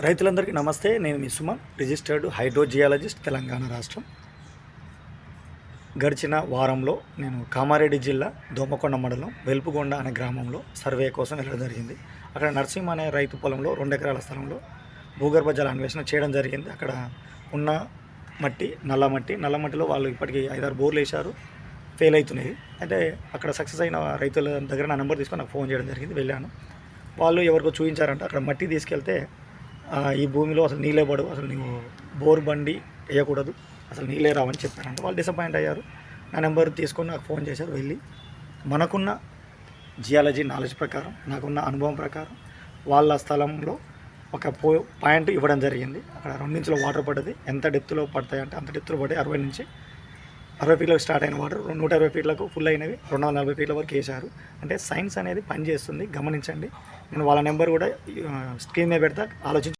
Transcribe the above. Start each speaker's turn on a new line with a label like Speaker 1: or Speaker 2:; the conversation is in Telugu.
Speaker 1: రైతులందరికీ నమస్తే నేను మీ సుమన్ రిజిస్టర్డ్ హైడ్రోజియాలజిస్ట్ తెలంగాణ రాష్ట్రం. గడిచిన వారంలో నేను కామారెడ్డి జిల్లా దోమకొండ మండలం వెల్పుగొండ అనే గ్రామంలో సర్వే కోసం వెళ్ళడం జరిగింది. అక్కడ నర్సింహ అనే రైతు పొలంలో రెండు ఎకరాల స్థలంలో భూగర్భ జల అన్వేషణ చేయడం జరిగింది. అక్కడ ఉన్న మట్టి నల్ల మట్టి నల్ల మట్టిలో వాళ్ళు ఇప్పటికీ ఐదారు బోర్లు వేశారు. ఫెయిల్ అవుతున్నాయి. అంటే అక్కడ సక్సెస్ అయిన రైతుల దగ్గర నా నెంబర్ తీసుకొని నాకు ఫోన్ చేయడం జరిగింది. వెళ్ళాను. వాళ్ళు ఎవరికో చూపించారంట అక్కడ మట్టి తీసుకెళ్తే ఈ భూమిలో అసలు నీళ్ళే పడు అసలు నువ్వు బోర్ బండి వేయకూడదు. అసలు నీళ్ళే రావని చెప్పారంట. వాళ్ళు డిసప్పాయింట్ అయ్యారు. నా నెంబర్ తీసుకొని నాకు ఫోన్ చేశారు. వెళ్ళి మనకున్న జియాలజీ నాలెడ్జ్ ప్రకారం నాకున్న అనుభవం ప్రకారం వాళ్ళ స్థలంలో ఒక పో పాయింట్ ఇవ్వడం జరిగింది. అక్కడ రెండించులో వాటర్ పడ్డది. ఎంత డెప్త్లో పడతాయంటే అంత డెప్త్లో పడి అరవై నుంచి అరవై ఫీట్లకు స్టార్ట్ అయిన వాటర్ నూట అరవై ఫీట్లకు ఫుల్ అయినవి రెండు వందల నలభై ఫీట్ల వరకు వేశారు. అంటే సైన్స్ అనేది పనిచేస్తుంది. గమనించండి. నేను వాళ్ళ నెంబర్ కూడా స్క్రీన్ మీద పెడతా ఆలోచించి